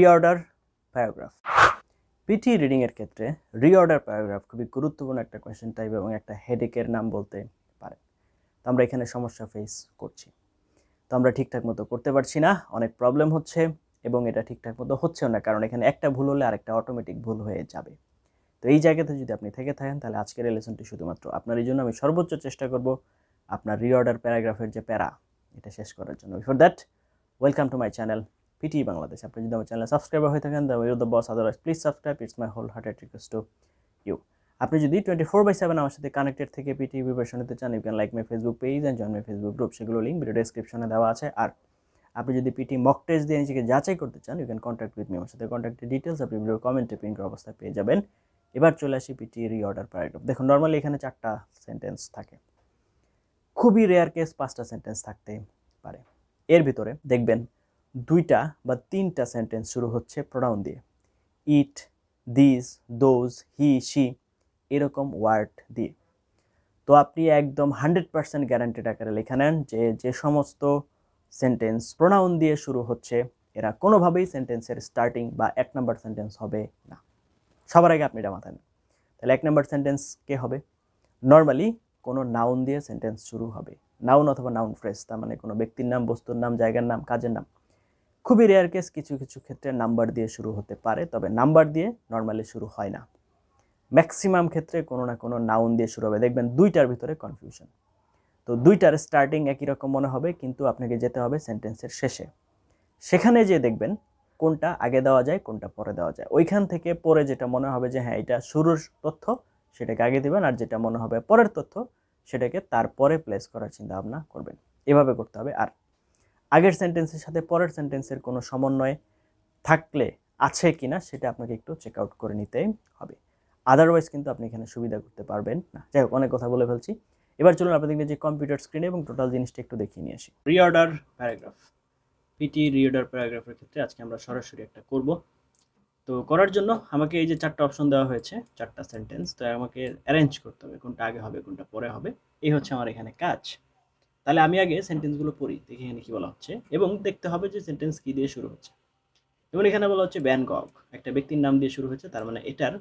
Reorder paragraph PT রিডিংয়ের ক্ষেত্রে reorder paragraph খুবই গুরুত্বপূর্ণ একটা কোয়েশ্চেন টাইপ এবং একটা হেডেকের নাম বলতে পারে। তো আমরা এখানে সমস্যা ফেস করছি। তো আমরা ঠিকঠাক মতো করতে পারছি না, অনেক প্রবলেম হচ্ছে এবং এটা ঠিকঠাক মতো হচ্ছেও না, কারণ এখানে একটা ভুল হলে আরেকটা অটোমেটিক ভুল হয়ে যাবে। তো এই জায়গাতে যদি আপনি থেকে থাকেন, তাহলে আজকের এই লেসনটি শুধুমাত্র আপনার এই জন্য। আমি সর্বোচ্চ চেষ্টা করব আপনার রিঅর্ডার প্যারাগ্রাফের যে প্যারা, এটা শেষ করার জন্য। Before that welcome to my channel PT Bangladesh আপনি যদি আমার চ্যানেল সাবস্ক্রাইবার হয়ে থাকেন the you the boss otherwise please subscribe it's my whole hearted request to you আপনি যদি টোয়েন্টি ফোর বাই সেভেন আমার সাথে কানেক্টেড থেকে পিটি প্রিপারেশন নিতে চান you can like my Facebook page and join my Facebook group সেগুলো link video ডেসক্রিপশনে দেওয়া আছে। আর আপনি যদি পিটি মক টেস্ট দিয়ে নিজেকে যাচাই করতে চান you can contact with me আমার সাথে কন্ট্যাক্টের ডিটেলস আপনি ভিডিও কমেন্টে পিন অবস্থায় পেয়ে যাবেন। এবার চলে আসি পিটি রিঅর্ডার প্যারাগ্রাফ দেখুন নর্মালি এখানে চারটা সেন্টেন্স থাকে। খুবই রেয়ার কেস পাঁচটা সেন্টেন্স থাকতে পারে। এর ভিতরে দেখবেন দুইটা বা তিনটা সেন্টেন্স শুরু হচ্ছে প্রোনাউন দিয়ে। It this those he she এরকম ওয়ার্ড দিয়ে। তো আপনি একদম হান্ড্রেড পার্সেন্ট গ্যারান্টেড আকারে লিখে নেন যে যে সমস্ত সেন্টেন্স প্রোনাউন দিয়ে শুরু হচ্ছে, এরা কোনোভাবেই সেন্টেন্সের স্টার্টিং বা এক নম্বর সেন্টেন্স হবে না। সবার আগে আপনি এটা মাথায় নেন। তাহলে এক নম্বর সেন্টেন্স কে হবে? নর্মালি কোনো নাউন দিয়ে সেন্টেন্স শুরু হবে। নাউন অথবা নাউন ফ্রেস তার মানে কোনো ব্যক্তির নাম, বস্তুর নাম, জায়গার নাম, কাজের নাম খুবই রেয়ার কেস কিছু কিছু ক্ষেত্রে নাম্বার দিয়ে শুরু হতে পারে, তবে নাম্বার দিয়ে নর্মালি শুরু হয় না। ম্যাক্সিমাম ক্ষেত্রে কোনো না কোনো নাউন দিয়ে শুরু হবে। দেখবেন দুইটার ভিতরে কনফিউশন তো দুইটার স্টার্টিং একই রকম মনে হবে, কিন্তু আপনাকে যেতে হবে সেন্টেন্সের শেষে। সেখানে যে দেখবেন কোনটা আগে দেওয়া যায়, কোনটা পরে দেওয়া যায়। ওইখান থেকে পরে যেটা মনে হবে যে হ্যাঁ এটা শুরুর তথ্য, সেটাকে আগে দেবেন, আর যেটা মনে হবে পরের তথ্য, সেটাকে তারপরে প্লেস করার চিন্তা ভাবনা করবেন। এভাবে করতে হবে। আর আগের সেন্টেন্সের সাথে পরের সেন্টেন্সের কোনো সমন্বয় থাকলে আছে কি না সেটা আপনাকে একটু চেক আউট করে নিতে হবে। আদারওয়াইজ কিন্তু আপনি এখানে সুবিধা করতে পারবেন না। যাই হোক, অনেক কথা বলে ফেলছি। এবার চলুন আপনাদের যে কম্পিউটার স্ক্রিনে এবং টোটাল জিনিসটা একটু দেখিয়ে নিয়ে আসি। রিঅর্ডার প্যারাগ্রাফ পিটি রিঅর্ডার প্যারাগ্রাফের ক্ষেত্রে আজকে আমরা সরাসরি একটা করব। তো করার জন্য আমাকে এই যে চারটা অপশন দেওয়া হয়েছে, চারটা সেন্টেন্স তো আমাকে অ্যারেঞ্জ করতে হবে কোনটা আগে হবে, কোনটা পরে হবে। এই হচ্ছে আমার এখানে কাজ। তাহলে আমি আগে সেন্টেন্সগুলো পড়ি দেখি এখানে কী বলা হচ্ছে। এবং দেখতে হবে যে সেন্টেন্স কী দিয়ে শুরু হচ্ছে। যেমন এখানে বলা হচ্ছে গগ একটা ব্যক্তির নাম দিয়ে শুরু হচ্ছে তার মানে এটার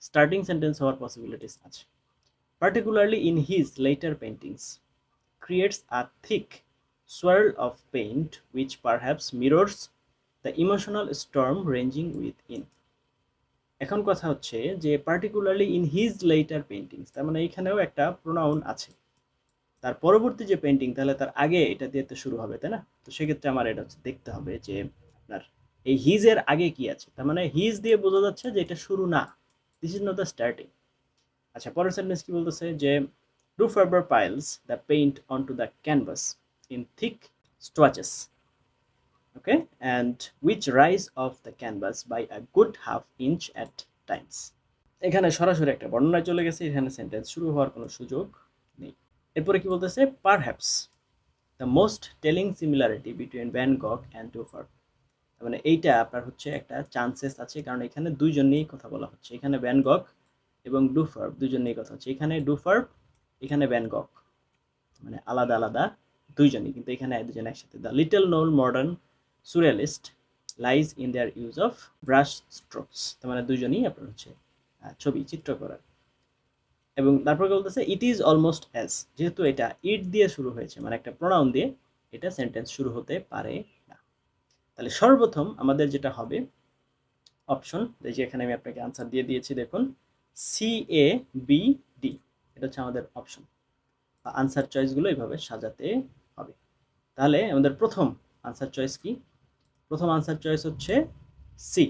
স্টার্টিং সেন্টেন্স হওয়ার পসিবিলিটিস আছে। Particularly particularly in his later paintings, creates a thick swirl of paint which perhaps mirrors the emotional storm ranging within. এখন কথা হচ্ছে যে particularly in his later paintings তার মানে এখানেও একটা প্রোনাউন আছে। তার পরবর্তী যে পেন্টিং তাহলে তার আগে এটা দিয়ে তো শুরু হবে, তাই না? তো সেক্ষেত্রে আমার এটা হচ্ছে দেখতে হবে যে আপনার এই হিজের আগে কি আছে? তার মানে হিজ দিয়ে বোঝা যাচ্ছে যে এটা শুরু না। This is not the starting আচ্ছা পরের সেন্টেন্স কি বলতেছে? যে Dufour piles the paint on to the canvas in thick strokes okay and which rise off the canvas by a good half inch at times এখানে সরাসরি একটা বর্ণনায় চলে গেছে, এখানে সেন্টেন্স শুরু হওয়ার কোনো সুযোগ এরপরে কি বলতেছে? Perhaps the most telling similarity between Van Gogh and Dufour মানে এইটা আপনার হচ্ছে একটা চান্সেস আছে, কারণ এখানে দুইজন নিয়েই কথা বলা হচ্ছে। এখানে ভ্যান গক এবং ডুফার্ব দুজন নিয়ে কথা হচ্ছে। এখানে ডুফার্ব এখানে ব্যানকক মানে আলাদা আলাদা দুইজনই, কিন্তু এখানে দুজন একসাথে। The little known modern surrealist lies in their use of brush strokes তার মানে দুজনই আপনার হচ্ছে ছবি চিত্র করার এবং তারপর বলতেছে ইট ইজ অলমোস্ট অ্যাজ যেহেতু এটা ইট দিয়ে শুরু হয়েছে মানে একটা প্রোনাউন দিয়ে এটা সেন্টেন্স শুরু হতে পারে না। তাহলে সর্বপ্রথম আমাদের যেটা হবে অপশন যে এখানে আমি আপনাকে আনসার দিয়ে দিয়েছি, দেখুন সি এ বি ডি এটা হচ্ছে আমাদের অপশন আনসার চয়েসগুলো এইভাবে সাজাতে হবে। তাহলে আমাদের প্রথম আনসার চয়েস কি? প্রথম আনসার চয়েস হচ্ছে সি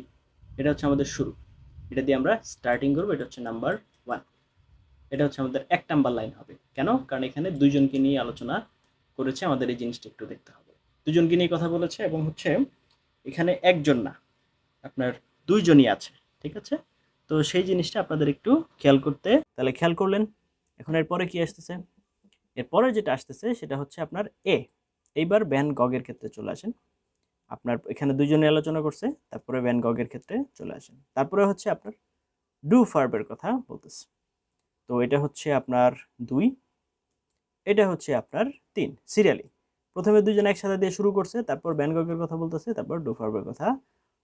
এটা হচ্ছে আমাদের শুরু। এটা দিয়ে আমরা স্টার্টিং করব, এটা হচ্ছে নাম্বার এটা হচ্ছে আমাদের এক নাম্বার লাইন হবে। কেন? কারণ এখানে দুইজনকে নিয়ে আলোচনা করেছে, আমাদের এই জিনিসটা একটু দেখতে হবে। দুজনকে নিয়ে কথা বলেছে এবং হচ্ছে এখানে একজন না, আপনার দুইজনই আছে, ঠিক আছে? তো সেই জিনিসটা আপনাদের একটু খেয়াল করতে, তাহলে খেয়াল করলেন। এখন এরপরে কি আসতেছে? এরপরে যেটা আসতেছে সেটা হচ্ছে আপনার এ এইবার ব্যান গগের ক্ষেত্রে চলে আসেন। আপনার এখানে দুজনে আলোচনা করছে, তারপরে ব্যান গগের ক্ষেত্রে চলে আসেন। তারপরে হচ্ছে আপনার ডু ফার্বের কথা বলতেছে। তো এটা হচ্ছে আপনার দুই, এটা হচ্ছে আপনার তিন, সিরিয়ালি। প্রথমে দুজন একসাথে দিয়ে শুরু করছে, তারপর গগের কথা বলতেছে, তারপর ডু ফার্বের কথা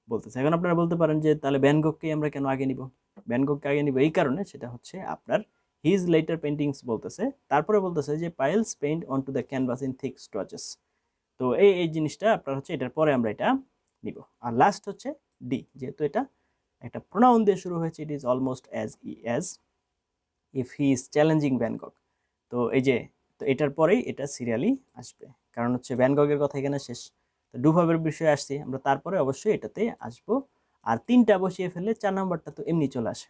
বলতেছে। এখন আপনারা বলতে পারেন যে তাহলে ব্যানগককেই আমরা কেন আগে নিব? ব্যানগককে আগে নিব এই কারণে সেটা হচ্ছে আপনার হিজ লেটার পেন্টিংস বলতেছে। তারপরে বলতেছে যে piles paint on to the canvas in thick strokes তো এই এই জিনিসটা আপনার হচ্ছে এটার পরে আমরা এটা নিব। আর লাস্ট হচ্ছে ডি যেহেতু এটা একটা প্রোনাউন দিয়ে শুরু হয়েছে it is almost as uh as if he is challenging Bangkok তো এই যে, তো এটার পরেই এটা সিরিয়ালি আসবে। কারণ হচ্ছে ব্যানগকের কথা এখানে শেষ। তো ডুভাবের বিষয়ে আসছি, আমরা তারপরে অবশ্যই এটাতে আসব। আর তিনটা বসিয়ে ফেললে চার নাম্বারটা তো এমনি চলে আসে।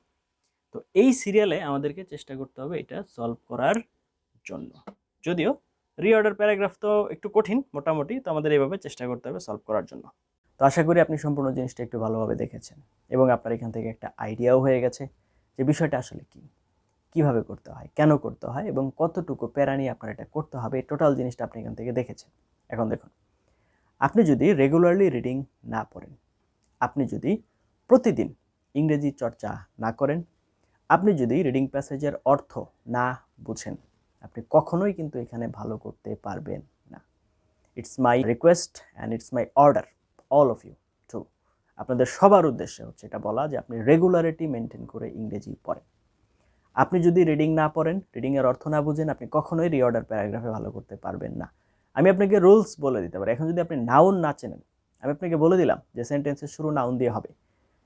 তো এই সিরিয়ালে আমাদেরকে চেষ্টা করতে হবে এটা সলভ করার জন্য। যদিও রিঅর্ডার প্যারাগ্রাফ তো একটু কঠিন, মোটামুটি, তো আমাদের এইভাবে চেষ্টা করতে হবে সলভ করার জন্য। তো আশা করি আপনি সম্পূর্ণ জিনিসটা একটু ভালোভাবে দেখেছেন। এবং আপনার এখান থেকে একটা আইডিয়াও হয়ে গেছে যে বিষয়টা আসলে কি। কীভাবে করতে হয়, কেন করতে হয় এবং কতটুকু প্যারা নিয়ে আপনার এটা করতে হবে টোটাল জিনিসটা আপনি এখান থেকে দেখেছেন। এখন দেখুন, আপনি যদি রেগুলারলি রিডিং না পড়েন, আপনি যদি প্রতিদিন ইংরেজি চর্চা না করেন, আপনি যদি রিডিং প্যাসেজের অর্থ না বুঝেন, আপনি কখনোই কিন্তু এখানে ভালো করতে পারবেন না। It's my request and it's my order all of you to আপনাদের সবার উদ্দেশ্যে হচ্ছে এটা বলা যে আপনি রেগুলারিটি মেনটেন করে ইংরেজি পড়েন। আপনি যদি রিডিং না পড়েন রিডিংয়ের অর্থ না বুঝেন, আপনি কখনোই রিঅর্ডার প্যারাগ্রাফে ভালো করতে পারবেন না। আমি আপনাকে রুলস বলে দিতে পারি। এখন যদি আপনি নাউন না চেনেন, আমি আপনাকে বলে দিলাম যে সেন্টেন্সের শুরু নাউন দিয়ে হবে।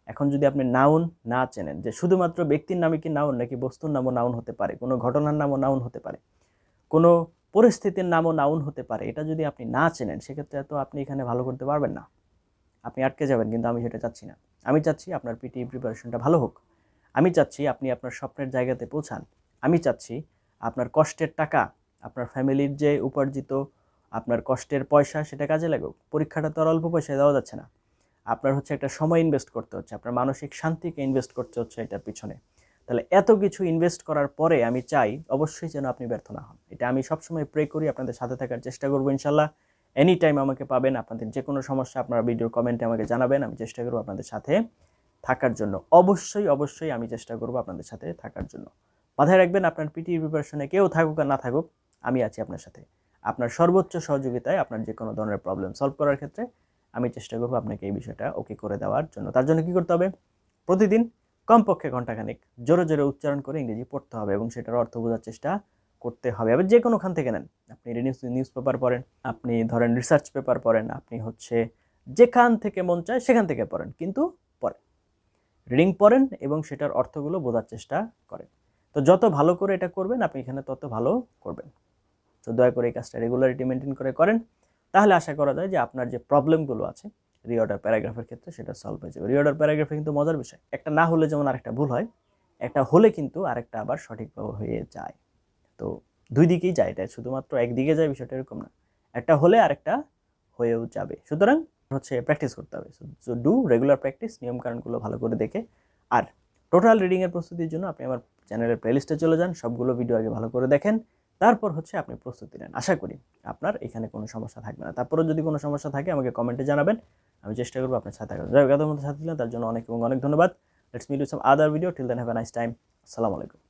এখন যদি আপনি নাউন না চেনেন, যে শুধুমাত্র ব্যক্তির নামে কি নাউন নাকি বস্তুর নামও নাউন হতে পারে, কোনো ঘটনার নামও নাউন হতে পারে, কোনো পরিস্থিতির নামও নাউন হতে পারে, এটা যদি আপনি না চেনেন, সেক্ষেত্রে তো আপনি এখানে ভালো করতে পারবেন না। আপনি আটকে যাবেন, কিন্তু আমি সেটা চাচ্ছি না। আমি চাচ্ছি আপনার পিটি প্রিপারেশনটা ভালো হোক। আমি চাচ্ছি আপনি আপনার স্বপ্নের জায়গাতে পৌঁছান। আমি চাচ্ছি আপনার কষ্টের টাকা, আপনার ফ্যামিলির যে উপার্জিত, আপনার কষ্টের পয়সা সেটা কাজে লাগুক। পরীক্ষাটা তো আর অল্প পয়সায় দেওয়া যাচ্ছে না। আপনার হচ্ছে একটা সময় ইনভেস্ট করতে হচ্ছে, আপনার মানসিক শান্তিকে ইনভেস্ট করতে হচ্ছে এটার পিছনে। তাহলে এত কিছু ইনভেস্ট করার পরে আমি চাই অবশ্যই যেন আপনি ব্যর্থ না হন। এটা আমি সবসময় প্রে করি, আপনাদের সাথে থাকার চেষ্টা করব ইনশাল্লাহ। এনি টাইম আমাকে পাবেন, আপনাদের যে কোনো সমস্যা আপনারা ভিডিওর কমেন্টে আমাকে জানাবেন, আমি চেষ্টা করব আপনাদের সাথে থাকার জন্য। অবশ্যই অবশ্যই আমি চেষ্টা করব আপনাদের সাথে থাকার জন্য। মাথায় রাখবেন, আপনার পিটি প্রিপারেশনে কেউ থাকুক আর না থাকুক, আমি আছি আপনার সাথে। আপনার সর্বোচ্চ সহযোগিতায় আপনার যে কোনো ধরনের প্রবলেম সলভ করার ক্ষেত্রে আমি চেষ্টা করব আপনাকে এই বিষয়টা ওকে করে দেওয়ার জন্য। তার জন্য কী করতে হবে? প্রতিদিন কমপক্ষে ঘন্টাখানেক জোরে জোরে উচ্চারণ করে ইংরেজি পড়তে হবে এবং সেটার অর্থ বোঝার চেষ্টা করতে হবে। এবার যে কোনোখান থেকে নেন। আপনি নিউজ পেপার পড়েন, আপনি ধরেন রিসার্চ পেপার পড়েন, আপনি হচ্ছে যেখান থেকে মন চায় সেখান থেকে পড়েন। কিন্তু রিডিং পড়েন এবং সেটার অর্থগুলো বোঝার চেষ্টা করেন। তো যত ভালো করে এটা করবেন, আপনি এখানে তত ভালো করবেন। তো দয়া করে এই কাজটা রেগুলারিটি মেনটেন করে করেন। তাহলে আশা করা যায় যে আপনার যে প্রবলেমগুলো আছে রিঅর্ডার প্যারাগ্রাফের ক্ষেত্রে সেটা সলভ হয়ে যাবে। রিঅর্ডার প্যারাগ্রাফে কিন্তু মজার বিষয়, একটা না হলে যেমন আরেকটা ভুল হয়, একটা হলে কিন্তু আরেকটা আবার সঠিকভাবে হয়ে যায়। তো দুই দিকেই যায়, এটা শুধুমাত্র একদিকে যায় বিষয়টা এরকম না, একটা হলে আরেকটা হয়েও যাবে। সুতরাং হচ্ছে প্র্যাকটিস করতে হবে। সো ডু রেগুলার প্র্যাকটিস নিয়মকানুনগুলো ভালো করে দেখে। আর টোটাল রিডিংয়ের প্রস্তুতির জন্য আপনি আমার চ্যানেলের প্লেলিস্টে চলে যান, সবগুলো ভিডিও আগে ভালো করে দেখেন। তারপর হচ্ছে আপনি প্রস্তুতি নেন। আশা করি আপনার এখানে কোনো সমস্যা থাকবে না। তারপরেও যদি কোনো সমস্যা থাকে আমাকে কমেন্টে জানাবেন। আমি চেষ্টা করব আপনার সাথে যাই হোক মধ্যে সাথে ছিলেন তার জন্য অনেক এবং অনেক ধন্যবাদ। Let's meet some other video till then have a nice time আসসালামু আলাইকুম।